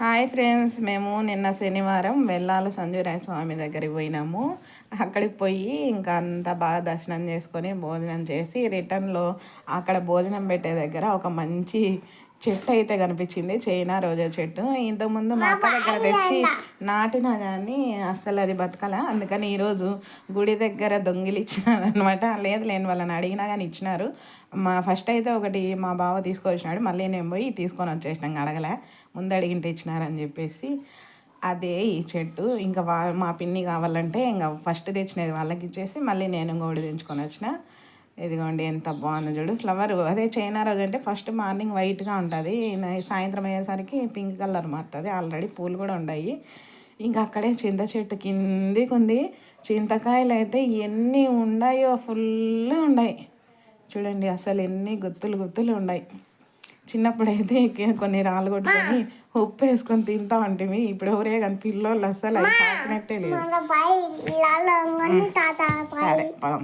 Hi friends మేము నిన్న శనివారం వెళ్ళాల సంజురాయ స్వామి దగ్గరికి పోయినాము. అక్కడికి పోయి ఇంకా అంతా బాగా దర్శనం చేసుకొని భోజనం చేసి రిటర్న్లో అక్కడ భోజనం పెట్టే దగ్గర ఒక మంచి చెట్టు అయితే కనిపించింది. చైనా రోజా చెట్టు. ఇంతకుముందు మా అక్క దగ్గర తెచ్చి నాటినా కానీ అస్సలు అది బతకల. అందుకని ఈరోజు గుడి దగ్గర దొంగిలి అనమాట లేదు లేని వాళ్ళని అడిగినా కానీ ఇచ్చినారు. మా ఫస్ట్ అయితే ఒకటి మా బావ తీసుకొచ్చినాడు. మళ్ళీ నేను పోయి తీసుకొని వచ్చేసినాం. అడగలే. ముందు అడిగింటే ఇచ్చినారని చెప్పేసి అదే ఈ చెట్టు. ఇంకా వా మా పిన్ని కావాలంటే ఇంకా ఫస్ట్ తెచ్చినది వాళ్ళకి ఇచ్చేసి మళ్ళీ నేను ఇంకోటి తెంచుకొని వచ్చిన. ఇదిగోండి ఎంత బాగుంది చూడు. ఫ్లవర్ అదే చైనా రోజు అంటే ఫస్ట్ మార్నింగ్ వైట్గా ఉంటుంది. సాయంత్రం అయ్యేసరికి పింక్ కలర్ మారుతుంది. ఆల్రెడీ పూలు కూడా ఉన్నాయి ఇంకా అక్కడే చింత చెట్టు కిందికి ఉంది చింతకాయలు అయితే ఎన్ని ఉన్నాయో ఫుల్ ఉన్నాయి. చూడండి అసలు ఎన్ని గుత్తులు గుత్తులు ఉన్నాయి. చిన్నప్పుడైతే కొన్ని రాళ్ళు కొట్టుకొని ఉప్పు వేసుకొని తింటా ఉంటివి ఇప్పుడు ఎవరే కానీ పిల్లోళ్ళు అసలు అది తాకినట్టే లేదు. సరే పదం.